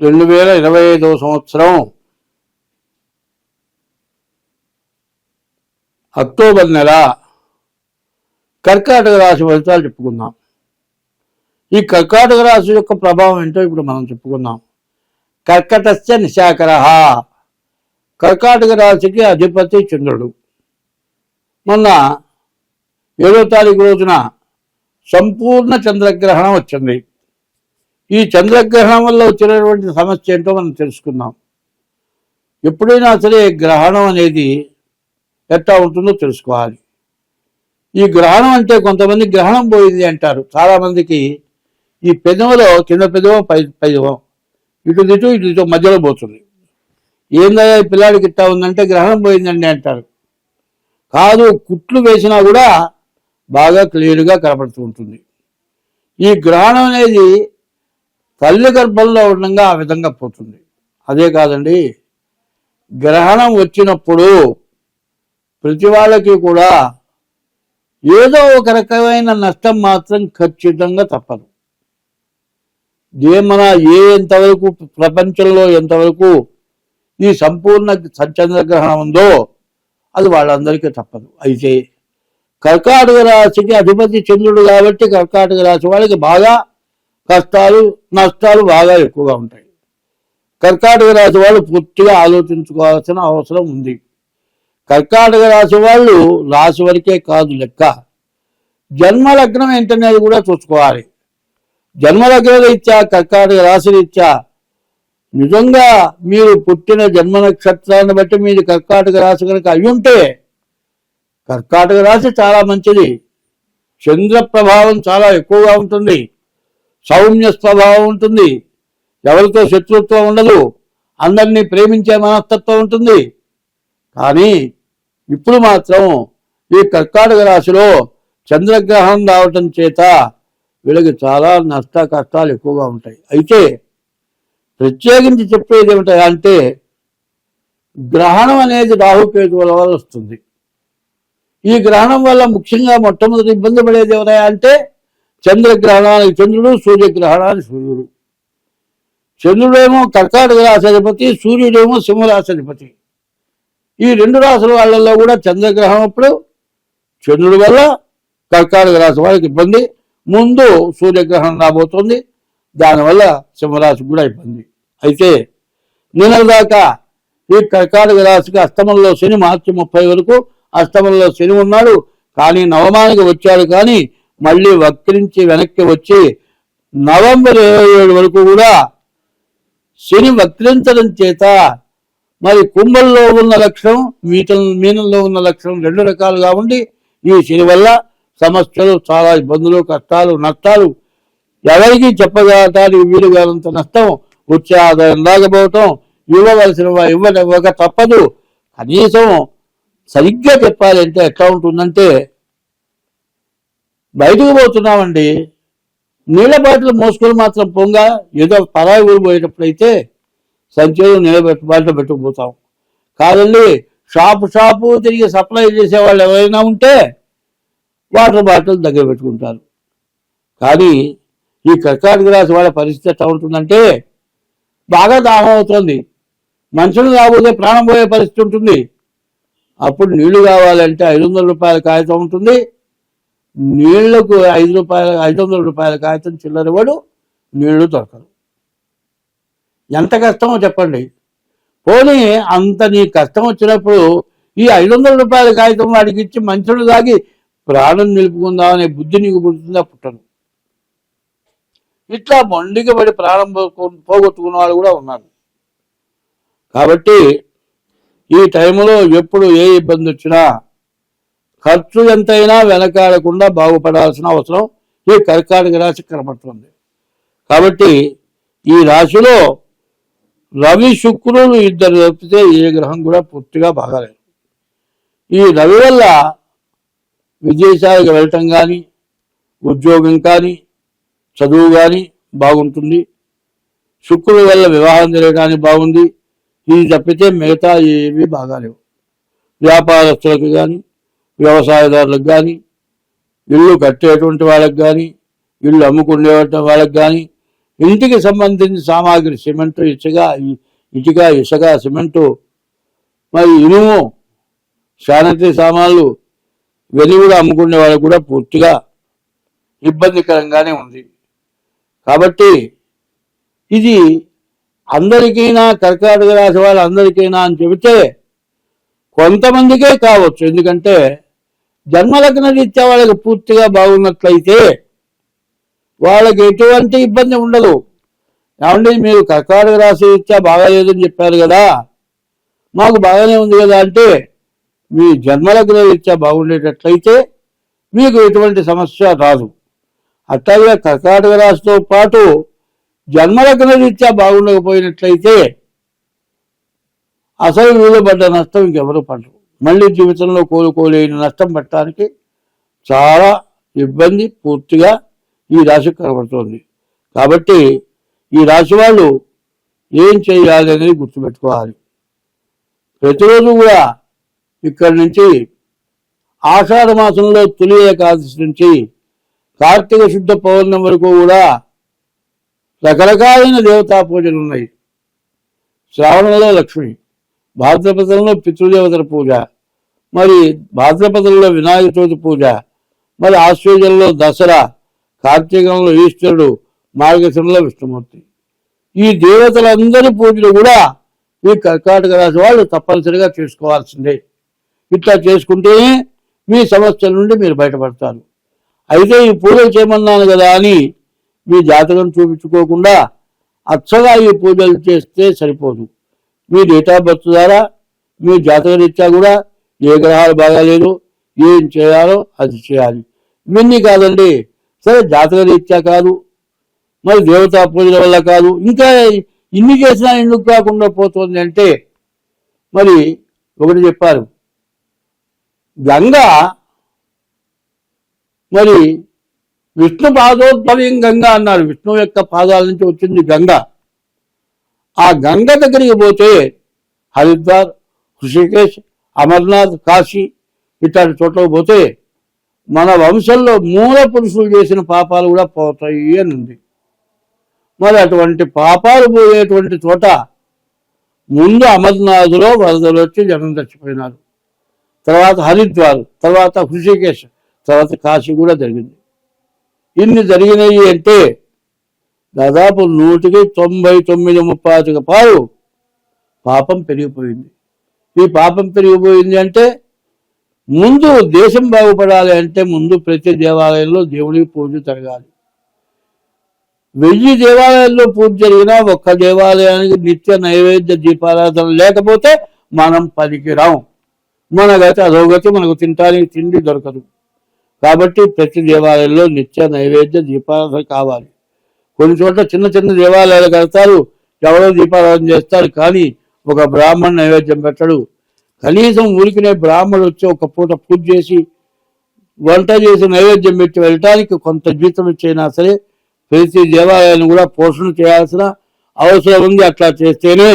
రెండు వేల ఇరవై ఐదవ సంవత్సరం అక్టోబర్ నెల కర్కాటక రాశి ఫలితాలు చెప్పుకుందాం. ఈ కర్కాటక రాశి యొక్క ప్రభావం ఏంటో ఇప్పుడు మనం చెప్పుకుందాం. కర్కటస్య నిశాకర. కర్కాటక రాశికి అధిపతి చంద్రుడు. మొన్న ఏడో తారీఖు రోజున సంపూర్ణ చంద్రగ్రహణం వచ్చింది. ఈ చంద్రగ్రహణం వల్ల వచ్చినటువంటి సమస్య ఏంటో మనం తెలుసుకుందాం. ఎప్పుడైనా సరే గ్రహణం అనేది ఎట్లా ఉంటుందో తెలుసుకోవాలి. ఈ గ్రహణం అంటే కొంతమంది గ్రహణం పోయింది అంటారు. చాలామందికి ఈ పెదవులో కింద పెదవం పై పెదవం ఇటు ఇటు ఇటు ఇటు మధ్యలో పోతుంది. ఏందా ఈ పిల్లాడికి ఇట్టా ఉందంటే గ్రహణం పోయిందండి అంటారు. కాదు కుట్లు వేసినా కూడా బాగా క్లియర్గా కనపడుతూ ఉంటుంది. ఈ గ్రహణం అనేది తల్లి గర్భంలో ఉండగా ఆ విధంగా పోతుంది. అదే కాదండి గ్రహణం వచ్చినప్పుడు ప్రతి వాళ్ళకి కూడా ఏదో ఒక రకమైన నష్టం మాత్రం ఖచ్చితంగా తప్పదు. ఏమన ఏ ఎంతవరకు ప్రపంచంలో ఎంతవరకు ఈ సంపూర్ణ చంద్రగ్రహణం ఉందో అది వాళ్ళందరికీ తప్పదు. అయితే కర్కాటక రాశికి అధిపతి చంద్రుడు కాబట్టి కర్కాటక రాశి వాళ్ళకి బాగా కష్టాలు నష్టాలు బాగా ఎక్కువగా ఉంటాయి. కర్కాటక రాశి వాళ్ళు పూర్తిగా ఆలోచించుకోవాల్సిన అవసరం ఉంది. కర్కాటక రాశి వాళ్ళు రాశి వరకే కాదు లెక్క. జన్మలగ్నం ఏంటనేది కూడా చూసుకోవాలి. జన్మలగ్న రీత్యా కర్కాటక రాశి రీత్యా నిజంగా మీరు పుట్టిన జన్మ నక్షత్రాన్ని బట్టి మీరు కర్కాటక రాశి కనుక అయి ఉంటే కర్కాటక రాశి చాలా మంచిది. చంద్ర ప్రభావం చాలా ఎక్కువగా ఉంటుంది. సౌమ్య స్వభావం ఉంటుంది. ఎవరితో శత్రుత్వం ఉండదు. అందరినీ ప్రేమించే మనస్తత్వం ఉంటుంది. కానీ ఇప్పుడు మాత్రం ఈ కర్కాటక రాశిలో చంద్రగ్రహం రావటం చేత వీళ్ళకి చాలా నష్ట కష్టాలు ఎక్కువగా ఉంటాయి. అయితే ప్రత్యేకించి చెప్పేది ఏమిటా అంటే గ్రహణం అనేది రాహుకేతువుల వల్ల వస్తుంది. ఈ గ్రహణం వల్ల ముఖ్యంగా మొట్టమొదటి ఇబ్బంది పడేది ఎవరయ్యా అంటే చంద్రగ్రహణానికి చంద్రుడు సూర్యగ్రహణానికి సూర్యుడు. చంద్రుడేమో కర్కాటక రాశాధిపతి సూర్యుడేమో సింహరాశాధిపతి. ఈ రెండు రాశుల వాళ్ళల్లో కూడా చంద్రగ్రహం అప్పుడు చంద్రుడి వల్ల కర్కాటక రాశి వాళ్ళకి ఇబ్బంది. ముందు సూర్యగ్రహణం రాబోతుంది దానివల్ల సింహరాశికి కూడా ఇబ్బంది. అయితే నిన్నటి దాకా ఈ కర్కాటక రాశికి అష్టమంలో శని మార్చి ముప్పై వరకు అష్టమంలో శని ఉన్నాడు కానీ నవమానికి వచ్చాడు కానీ మళ్ళీ వక్రించి వెనక్కి వచ్చి నవంబర్ ఇరవై ఏడు వరకు కూడా శని వక్రించడం చేత మరి కుంభంలో ఉన్న లక్షణం మీట మీనంలో ఉన్న లక్షణం రెండు రకాలుగా ఉండి ఈ శని వల్ల సమస్యలు చాలా ఇబ్బందులు కష్టాలు నష్టాలు ఎవరికి చెప్పగలటానికి వీలు కానంత నష్టం వచ్చే ఆదాయం రాకపోవటం ఇవ్వవలసిన ఇవ్వక తప్పదు. కనీసం సరిగ్గా చెప్పాలంటే ఎట్లా ఉంటుందంటే బయటకు పోతున్నామండి. నీళ్ళ బాటలు మోసుకొని మాత్రం పొంగ ఏదో పరాయి ఊరు పోయేటప్పుడైతే సంచేలు నిలబెట్టు బయట పెట్టుకుపోతాం. కాదండి షాపు షాపు తిరిగి సప్లై చేసే వాళ్ళు ఎవరైనా ఉంటే వాటర్ బాటిల్ దగ్గర పెట్టుకుంటారు. కానీ ఈ కర్కాటక రాశి వాళ్ళ పరిస్థితి ఎట్లా ఉంటుందంటే బాగా దాహం అవుతుంది. మనుషులు కాకపోతే ప్రాణం పోయే పరిస్థితి ఉంటుంది. అప్పుడు నీళ్ళు కావాలంటే ఐదు వందల రూపాయల కాగితం ఉంటుంది. నీళ్ళకు ఐదు రూపాయలు ఐదు వందల రూపాయల కాగితం చిల్లరవాడు నీళ్ళు దొరకదు. ఎంత కష్టమో చెప్పండి. పోనీ అంత నీ కష్టం వచ్చినప్పుడు ఈ ఐదు వందల రూపాయల కాగితం వాడికి ఇచ్చి మంచులు దాగి ప్రాణం నిలుపుకుందామనే బుద్ధి నీకు పుడుతుందా? పుట్టను ఇట్లా మొండికి పడి ప్రాణం పోగొట్టుకున్న వాళ్ళు కూడా ఉన్నారు. కాబట్టి ఈ టైంలో ఎప్పుడు ఏ ఇబ్బంది వచ్చినా ఖర్చు ఎంతైనా వెనకాడకుండా బాగుపడాల్సిన అవసరం ఈ కర్కాటక రాశి కనబడుతుంది కాబట్టి ఈ రాశిలో రవి శుక్రులు ఇద్దరు తప్పితే ఏ గ్రహం కూడా పూర్తిగా బాగాలేదు. ఈ రవి వల్ల విదేశాలకు వెళ్ళటం కానీ ఉద్యోగం కానీ చదువు కానీ బాగుంటుంది. శుక్రుడి వల్ల వివాహం జరగడానికి బాగుంది. ఇది తప్పితే మిగతా ఏవి బాగాలేవు. వ్యాపారస్తులకు కానీ వ్యవసాయదారులకు కానీ ఇల్లు కట్టేటువంటి వాళ్ళకి కానీ ఇల్లు అమ్ముకునే వాళ్ళకి కానీ ఇంటికి సంబంధించిన సామాగ్రి సిమెంటు ఇసుక ఇటుక ఇసుక సిమెంటు మరి ఇనుము శానిటరీ సామాన్లు ఇవన్నీ కూడా అమ్ముకునే వాళ్ళకు కూడా పూర్తిగా ఇబ్బందికరంగానే ఉంది. కాబట్టి ఇది అందరికైనా కర్కాటక రాశి వాళ్ళందరికైనా అని చెబితే కొంతమందికే కావచ్చు. ఎందుకంటే జన్మలగ్న రీత్యా వాళ్ళకి పూర్తిగా బాగున్నట్లయితే వాళ్ళకి ఎటువంటి ఇబ్బంది ఉండదు. కాబట్టి మీరు కర్కాటక రాశి రీత్యా బాగాలేదని చెప్పారు కదా. మాకు బాగానే ఉంది కదా అంటే మీ జన్మలగ్న రీత్యా బాగుండేటట్లయితే మీకు ఎటువంటి సమస్య రాదు. అట్లాగే కర్కాటక రాశితో పాటు జన్మలగ్న రీత్యా బాగుండకపోయినట్లయితే అసలు వీలు పడ్డ నష్టం ఇంకెవరు పడరు. మళ్ళీ జీవితంలో కోలుకోలేని నష్టం పట్టడానికి చాలా ఇబ్బంది పూర్తిగా ఈ రాశి కనబడుతోంది. కాబట్టి ఈ రాశి వాళ్ళు ఏం చేయాలి అనేది గుర్తుపెట్టుకోవాలి. ప్రతిరోజు కూడా ఇక్కడి నుంచి ఆషాఢ మాసంలో తొలి ఏకాదశి నుంచి కార్తీక శుద్ధ పౌర్ణమి వరకు కూడా రకరకాలైన దేవతా పూజలు ఉన్నాయి. శ్రావణంలో లక్ష్మి భాద్రపదంలో పితృదేవతల పూజ మరి భాద్రపదంలో వినాయక చవితి పూజ మరి ఆశ్వేజంలో దసరా కార్తీకంలో ఈశ్వరుడు మార్గశంలో విష్ణుమూర్తి. ఈ దేవతలందరి పూజలు కూడా ఈ కర్కాటక రాశి వాళ్ళు తప్పనిసరిగా చేసుకోవాల్సిందే. ఇట్లా చేసుకుంటేనే మీ సమస్యల నుండి మీరు బయటపడతారు. అయితే ఈ పూజలు చేయమన్నాను కదా అని మీ జాతకం చూపించుకోకుండా అచ్చగా ఈ పూజలు చేస్తే సరిపోదు. మీ డేట్ ఆఫ్ బర్త్ ద్వారా మీ జాతక రీత్యా కూడా ఏ గ్రహాలు బాగాలేదు ఏం చేయాలో అది చేయాలి. ఇవన్నీ కాదండి సరే జాతక రీత్యా కాదు మరి దేవతా పూజల వల్ల కాదు ఇంకా ఇన్ని చేసినా ఎందుకు కాకుండా పోతుంది అంటే మరి ఒకటి చెప్పారు. గంగ మరి విష్ణు పాదోద్భవం గంగ అన్నారు. విష్ణువు యొక్క పాదాల నుంచి వచ్చింది గంగ. ఆ గంగ దగ్గరికి పోతే హరిద్వార్ హృషికేశ్ అమర్నాథ్ కాశీ ఇట్లాంటి చోట్లకు పోతే మన వంశంలో మూల పురుషులు చేసిన పాపాలు కూడా పోతాయి అని ఉంది. మరి అటువంటి పాపాలు పోయేటువంటి చోట ముందు అమర్నాథ్లో వరదలు వచ్చి జనం చచ్చిపోయినారు. తర్వాత హరిద్వార్ తర్వాత హృషికేశ్ తర్వాత కాశీ కూడా జరిగింది. ఇన్ని జరిగినాయి అంటే దాదాపు నూటికి తొంభై తొమ్మిది ముప్పాతిక పాలు పాపం పెరిగిపోయింది. ఈ పాపం పెరిగిపోయింది అంటే ముందు దేశం బాగుపడాలి అంటే ముందు ప్రతి దేవాలయంలో దేవుడికి పూజ జరగాలి. వెయ్యి దేవాలయాల్లో పూజ జరిగినా ఒక్క దేవాలయానికి నిత్య నైవేద్య దీపారాధన లేకపోతే మనం పనికిరాం. మన గతి అధోగతి మనకు తినటానికి తిండి దొరకదు. కాబట్టి ప్రతి దేవాలయంలో నిత్య నైవేద్య దీపారాధన కావాలి. కొన్ని చోట్ల చిన్న చిన్న దేవాలయాలు కడతారు ఎవరో దీపారాధన చేస్తారు కానీ ఒక బ్రాహ్మణ నైవేద్యం పెట్టడు. కనీసం ఊరికినే బ్రాహ్మణుడు వచ్చి ఒక పూట పూజ చేసి వంట చేసి నైవేద్యం పెట్టి వెళ్ళటానికి కొంత జీతం ఇచ్చైనా సరే ప్రతి దేవాలయాన్ని కూడా పోషణ చేయాల్సిన అవసరం ఉంది అట్లా చేస్తేనే.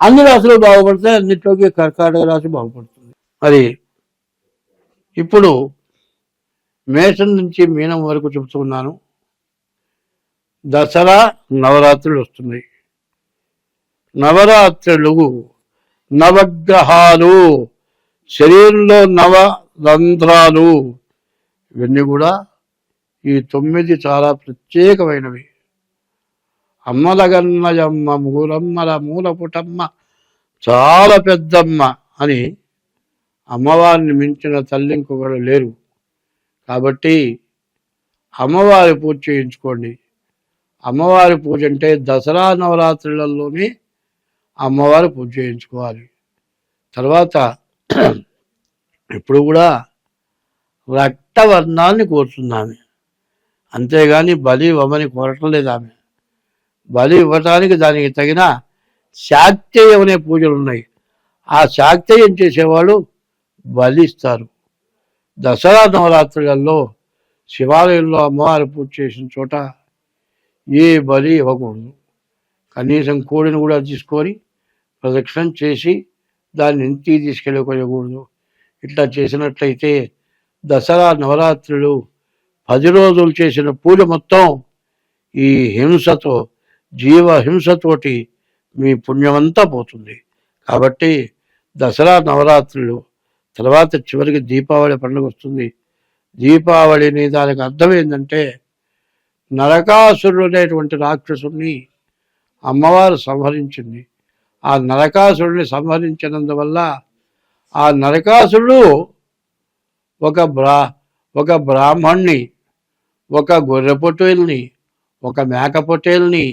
అన్ని రాశులు బాగుపడతాయి అన్నిట్లోకి కర్కాటక రాశి బాగుపడుతుంది. మరి ఇప్పుడు మేషం నుంచి మీనం వరకు చెబుతున్నాను దసరా నవరాత్రులు వస్తున్నాయి. నవరాత్రులు నవగ్రహాలు శరీరంలో నవ రంధ్రాలు ఇవన్నీ కూడా ఈ తొమ్మిది చాలా ప్రత్యేకమైనవి. అమ్మలగన్నయమ్మ మూలమ్మల మూలపుటమ్మ చాలా పెద్దమ్మ అని అమ్మవారిని మించిన తల్లి ఇంకొకరు లేరు. కాబట్టి అమ్మవారి పూజ చేయించుకోండి. అమ్మవారి పూజ అంటే దసరా నవరాత్రులలోనే అమ్మవారి పూజ చేయించుకోవాలి. తర్వాత ఇప్పుడు కూడా రక్తవర్ణాన్ని కోరుతుంది అంతేగాని బలి ఇవ్వమని కోరటం లేదు ఆమె. బలి ఇవ్వటానికి దానికి తగిన శాక్తేయం అనే పూజలు ఉన్నాయి. ఆ శాక్తేయం చేసేవాళ్ళు బలి ఇస్తారు. దసరా నవరాత్రులలో శివాలయంలో అమ్మవారి పూజ చేసిన చోట ఏ బలి ఇవ్వకూడదు. కనీసం కోడిని కూడా తీసుకొని ప్రదక్షిణం చేసి దాన్ని ఇంటికి తీసుకెళ్ళకూడదు. ఇట్లా చేసినట్లయితే దసరా నవరాత్రులు పది రోజులు చేసిన పూజ మొత్తం ఈ హింసతో జీవ హింసతోటి మీ పుణ్యమంతా పోతుంది. కాబట్టి దసరా నవరాత్రులు తర్వాత చివరికి దీపావళి పండుగ వస్తుంది. దీపావళిని దానికి అర్థం ఏంటంటే నరకాసురుడు అనేటువంటి రాక్షసుడిని అమ్మవారు సంహరించింది. ఆ నరకాసురుడిని సంహరించినందువల్ల ఆ నరకాసురుడు ఒక బ్రా ఒక బ్రాహ్మణ్ణి ఒక గొర్రె పొట్టేల్ని ఒక మేక పొట్టేల్ని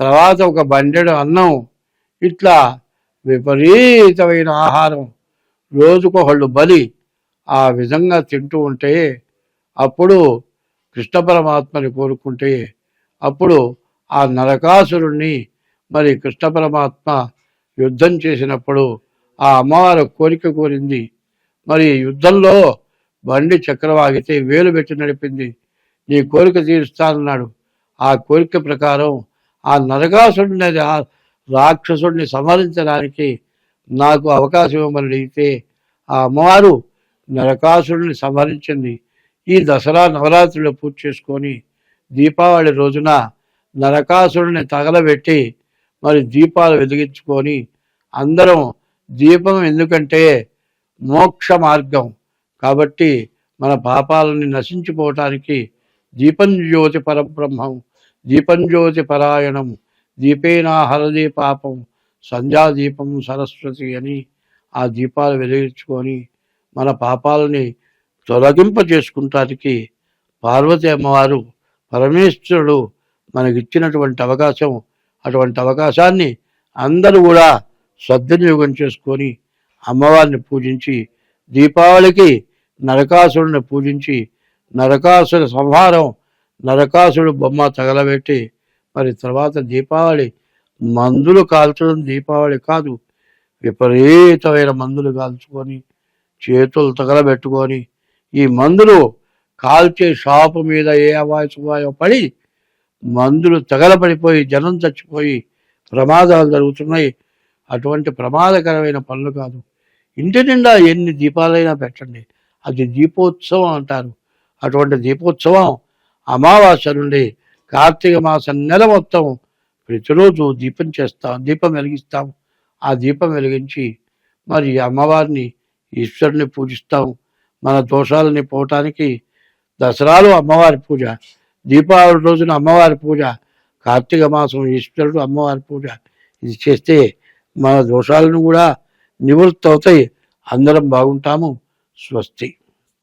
తర్వాత ఒక బండెడు అన్నం ఇట్లా విపరీతమైన ఆహారం రోజుకొకళ్ళు బలి ఆ విధంగా తింటూ ఉంటే అప్పుడు కృష్ణ పరమాత్మని కోరుకుంటే అప్పుడు ఆ నరకాసురుణ్ణి మరి కృష్ణ పరమాత్మ యుద్ధం చేసినప్పుడు ఆ అమ్మవారు కోరిక కోరింది. మరి యుద్ధంలో బండి చక్రవాగితే వేలు పెట్టి నడిపింది. నీ కోరిక తీరుస్తానన్నాడు. ఆ కోరిక ప్రకారం ఆ నరకాసుడిని ఆ రాక్షసుడిని సంహరించడానికి నాకు అవకాశం ఇవ్వమని అడిగితే ఆ అమ్మవారు నరకాసుడిని సంహరించింది. ఈ దసరా నవరాత్రులు పూజ చేసుకొని దీపావళి రోజున నరకాసురుని తగలబెట్టి మరి దీపాలు వెలిగించుకొని అందరం దీపం ఎందుకంటే మోక్ష మార్గం. కాబట్టి మన పాపాలని నశించిపోవటానికి దీపం జ్యోతి పరబ్రహ్మం దీపం జ్యోతి పరాయణం దీపేనా హరది పాపం సంధ్యాదీపం సరస్వతి అని ఆ దీపాలు వెలిగించుకొని మన పాపాలని తొలగింప చేసుకుంటానికి పార్వతి అమ్మవారు పరమేశ్వరుడు మనకిచ్చినటువంటి అవకాశం అటువంటి అవకాశాన్ని అందరూ కూడా సద్వినియోగం చేసుకొని అమ్మవారిని పూజించి దీపావళికి నరకాసురుని పూజించి నరకాసుర సంహారం నరకాసుడు బొమ్మ తగలబెట్టి మరి తర్వాత దీపావళి మందులు కాల్చడం దీపావళి కాదు విపరీతమైన మందులు కాల్చుకొని చేతులు తగలబెట్టుకొని ఈ మందులు కాల్చే షాపు మీద ఏ అవాయసమాయో పడి మందులు తగలబడిపోయి జనం చచ్చిపోయి ప్రమాదాలు జరుగుతున్నాయి. అటువంటి ప్రమాదకరమైన పనులు కాదు. ఇంటి నిండా ఎన్ని దీపాలైనా పెట్టండి. అది దీపోత్సవం అంటారు. అటువంటి దీపోత్సవం అమావాస్య నుండి కార్తీక మాసం నెల మొత్తం ప్రతిరోజు దీపం చేస్తాం దీపం వెలిగిస్తాం. ఆ దీపం వెలిగించి మరి అమ్మవారిని ఈశ్వరుని పూజిస్తాం. మన దోషాలని పోవటానికి దసరాలు అమ్మవారి పూజ దీపావళి రోజున అమ్మవారి పూజ కార్తీక మాసం ఈశ్వరుడు అమ్మవారి పూజ ఇది చేస్తే మన దోషాలను కూడా నివృత్తి అవుతాయి అందరం బాగుంటాము. స్వస్తి.